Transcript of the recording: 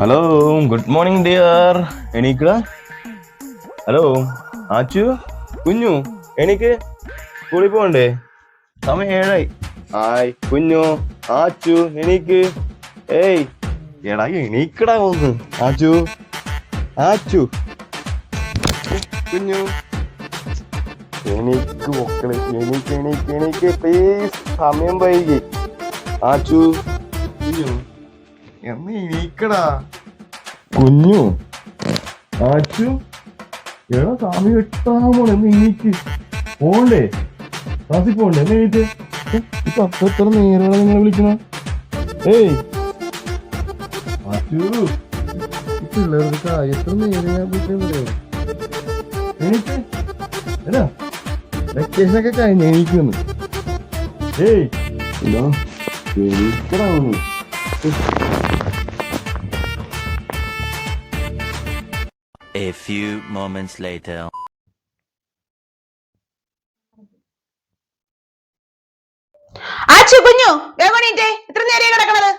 Hello good morning dear എനിക്ക് hello Achu? കുഞ്ഞു എനിക്ക് സ്കൂളിൽ പോകണ്ടേ? സമയം ഏഴായി. ആയ് കുഞ്ഞു ആച്ചു എനിക്ക് ഏയ് എടാ എണീക്കടാ ഒന്ന്. ആച്ചു ആച്ചു. കുഞ്ഞു എനിക്ക് മക്കളെ എനിക്ക് എനിക്ക് എനിക്ക് പ്ലീസ് സമയം വൈകി. ആച്ചു കുഞ്ഞു എന്ന് നീക്കടാ. കുഞ്ഞു ആച്ചു എടാ എട്ടാൻ പോണെ എന്ന് നീക്ക് പോണ്ടേ? ക്ലാസ്സിൽ പോണ്ടേ? എന്ന് ഏ, ഇപ്പൊ അപ്പൊ എത്ര നേരമാണ് നിങ്ങളെ വിളിക്കണ? ഏയ്. ആച്ചു കാര്യം എത്ര നേരം ഞാൻ വിളിക്കുന്നത് എനിക്ക് എടാ വെക്കേഷൻ ഒക്കെ കഴിഞ്ഞ എനിക്കൊന്ന് ഏയ്. ഇതാ എണീക്കടാ A few moments later. Achu കുഞ്ഞു ഗവണീറ്റേ എത്ര നേരം കിടക്കണത്?